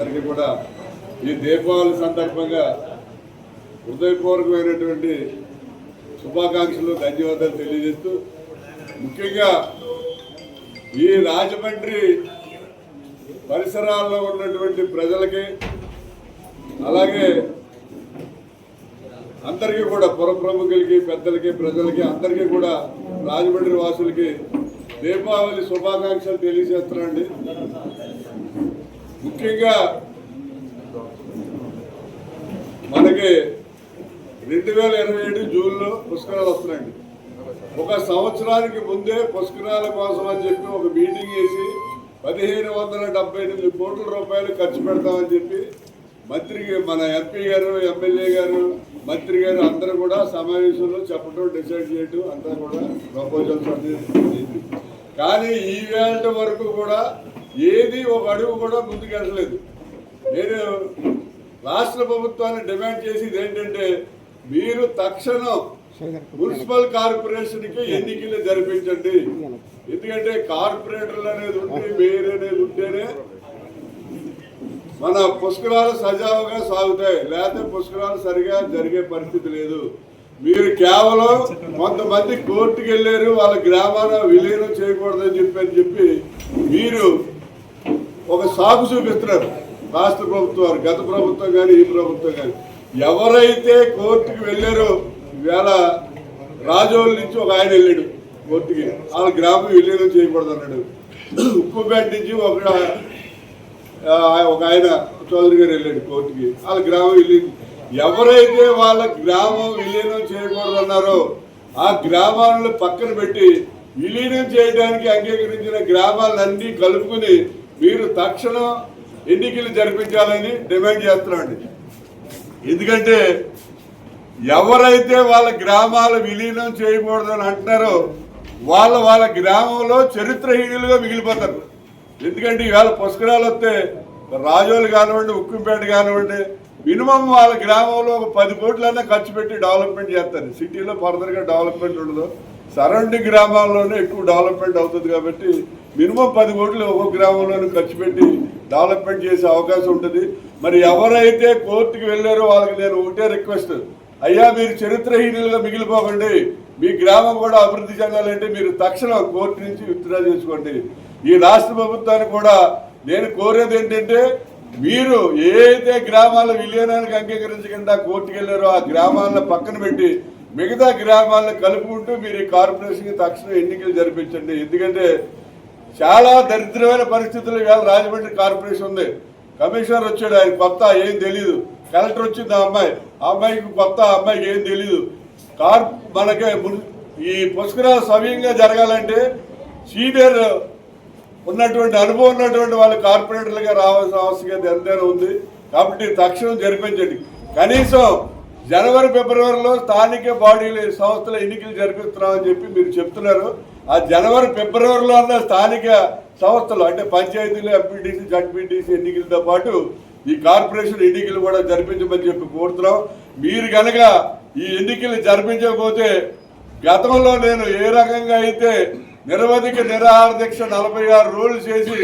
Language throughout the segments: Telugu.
అందరికీ కూడా ఈ దీపావళి సందర్భంగా హృదయపూర్వకమైనటువంటి శుభాకాంక్షలు ధన్యవాదాలు తెలియజేస్తూ ముఖ్యంగా ఈ రాజమండ్రి పరిసరాల్లో ఉన్నటువంటి ప్రజలకి అలాగే అందరికీ కూడా పుర ప్రముఖులకి పెద్దలకి ప్రజలకి అందరికీ కూడా రాజమండ్రి వాసులకి దీపావళి శుభాకాంక్షలు తెలియజేస్తున్నాండి ముఖ్యంగా మనకి రెండు వేల ఇరవై ఏడు జూన్లో పుష్కరాలు వస్తున్నాయండి. ఒక సంవత్సరానికి ముందే పుష్కరాల కోసం అని చెప్పి ఒక మీటింగ్ వేసి పదిహేను వందల డెబ్బై ఎనిమిది కోట్ల రూపాయలు ఖర్చు పెడతామని చెప్పి మంత్రి మన ఎంపీ గారు ఎమ్మెల్యే గారు మంత్రి గారు అందరూ కూడా సమావేశంలో చెప్పడం డిసైడ్ చేయడం అంతా కూడా ప్రపోజల్స్ అనేది కానీ ఈ వేళ వరకు కూడా ఏది ఒక అడుగు కూడా ముందుకెళ్ళలేదు నేను రాష్ట్ర ప్రభుత్వాన్ని డిమాండ్ చేసేది ఏంటంటే మీరు తక్షణం మున్సిపల్ కార్పొరేషన్కి ఎన్నికలు జరిపించండి. ఎందుకంటే కార్పొరేటర్లు అనేది ఉంటే మేయర్ అనేది ఉంటేనే మన పుష్కరాలు సజావుగా సాగుతాయి. లేకపోతే పుష్కరాలు సరిగా జరిగే పరిస్థితి లేదు. మీరు కేవలం కొంతమంది కోర్టుకు వెళ్ళారు వాళ్ళ గ్రామాల విలీనం చేయకూడదని చెప్పి అని చెప్పి మీరు ఒక సాగు చూపిస్తున్నారు. రాష్ట్ర ప్రభుత్వం గత ప్రభుత్వం కానీ ఈ ప్రభుత్వం కానీ ఎవరైతే కోర్టుకు వెళ్ళారో వేళ రాజోళ్ళ నుంచి ఒక ఆయన వెళ్ళాడు కోర్టుకి. వాళ్ళ గ్రామం విలీనం చేయకూడదు అన్నాడు. ఉప్పుపేట నుంచి ఒక ఒక ఆయన చౌదరి గారు వెళ్ళాడు కోర్టుకి. వాళ్ళ గ్రామం విలీనం ఎవరైతే వాళ్ళ గ్రామం విలీనం చేయకూడదు అన్నారో ఆ గ్రామాలను పక్కన పెట్టి విలీనం చేయడానికి అంగీకరించిన గ్రామాలన్నీ కలుపుకుని మీరు తక్షణం ఎన్నికలు జరిపించాలని డిమాండ్ చేస్తున్నాండి ఎందుకంటే ఎవరైతే వాళ్ళ గ్రామాలు విలీనం చేయకూడదని అంటున్నారో వాళ్ళ వాళ్ళ గ్రామంలో చరిత్రహీనులుగా మిగిలిపోతారు. ఎందుకంటే ఈవేళ పుష్కరాలు వస్తే రాజోలు కానివ్వండి ఉక్కుంపేట కానివ్వండి మినిమం వాళ్ళ గ్రామంలో ఒక పది కోట్లన్నా ఖర్చు పెట్టి డెవలప్మెంట్ చేస్తారు. సిటీలో ఫర్దర్గా డెవలప్మెంట్ ఉండదు. సరౌండింగ్ గ్రామాల్లోనే ఎక్కువ డెవలప్మెంట్ అవుతుంది కాబట్టి మినిమం పది కోట్లు ఒక్కొక్క గ్రామంలోనూ ఖర్చు పెట్టి డెవలప్మెంట్ చేసే అవకాశం ఉంటుంది. మరి ఎవరైతే కోర్టుకు వెళ్ళారో వాళ్ళకి నేను ఒకటే రిక్వెస్ట్. అయ్యా మీరు చరిత్రహీనులుగా మిగిలిపోకండి. మీ గ్రామం కూడా అభివృద్ధి చెందాలంటే మీరు తక్షణం కోర్టు నుంచి విత్డ్రా చేసుకోండి. ఈ రాష్ట్ర ప్రభుత్వానికి కూడా నేను కోరేది ఏంటంటే మీరు ఏదైతే గ్రామాల విలీనానికి అంగీకరించకుండా కోర్టుకు వెళ్ళారో ఆ గ్రామాలను పక్కన పెట్టి మిగతా గ్రామాలను కలుపుకుంటూ మీరు ఈ కార్పొరేషన్కి తక్షణం ఎన్నికలు జరిపించండి. ఎందుకంటే చాలా దరిద్రమైన పరిస్థితులు ఇవాళ రాజమండ్రి కార్పొరేషన్ ఉంది. కమిషనర్ వచ్చాడు ఆయన కొత్త ఏం తెలీదు. కలెక్టర్ వచ్చింది ఆ అమ్మాయి. ఆ అమ్మాయికి కొత్త ఆ అమ్మాయికి ఏం తెలీదు. కార్ మనకి ఈ పుష్కరాలు సవ్యంగా జరగాలంటే సీనియర్ ఉన్నటువంటి అనుభవం ఉన్నటువంటి వాళ్ళు కార్పొరేటర్లుగా రావాల్సిన ఆవశ్యకత ఎంతైనా ఉంది. కాబట్టి తక్షణం జరిపించండి. కనీసం జనవరి ఫిబ్రవరిలో స్థానిక బాడీలు సంస్థల ఎన్నికలు జరిపిస్తున్నామని చెప్పి మీరు చెప్తున్నారు. ఆ జనవరి ఫిబ్రవరిలో అన్న స్థానిక సంస్థలు అంటే పంచాయతీలు ఎంపీటీసీ జడ్పీటీసీ ఎన్నికలతో పాటు ఈ కార్పొరేషన్ ఎన్నికలు కూడా జరిపించమని చెప్పి కోరుతున్నాం. మీరు కనుక ఈ ఎన్నికలు జరిపించకపోతే గతంలో నేను ఏ రకంగా అయితే నిరవధిక నిరాహార దీక్ష నలభై ఆరు రోజులు చేసి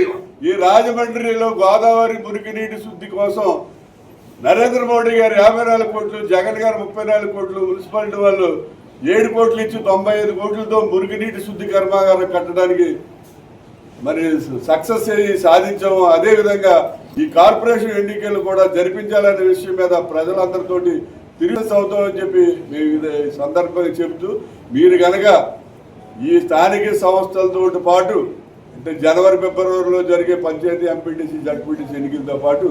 ఈ రాజమండ్రిలో గోదావరి మురికి నీటి శుద్ధి కోసం నరేంద్ర మోడీ గారు యాభై నాలుగు కోట్లు జగన్ గారు ముప్పై నాలుగు కోట్లు మున్సిపాలిటీ వాళ్ళు ఏడు కోట్లు ఇచ్చి తొంభై ఐదు కోట్లతో మురుగునీటి శుద్ధి కర్మాగారం కట్టడానికి మరి సక్సెస్ అయ్యి సాధించాము. అదేవిధంగా ఈ కార్పొరేషన్ ఎన్నికలు కూడా జరిపించాలనే విషయం మీద ప్రజలందరితోటి తిరిగి అవుతామని చెప్పి మేము ఇది సందర్భంగా చెబుతూ మీరు కనుక ఈ స్థానిక సంస్థలతో పాటు అంటే జనవరి ఫిబ్రవరిలో జరిగే పంచాయతీ ఎంపీటీసీ జడ్పీటీసీ ఎన్నికలతో పాటు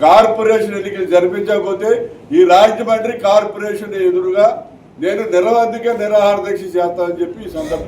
కార్పొరేషన్ ఎన్నికలు జరిపించకపోతే ఈ రాజమండ్రి కార్పొరేషన్ ఎదురుగా నేను నిరవధిక నిరాహార దీక్ష చేస్తానని చెప్పి ఈ సందర్భంగా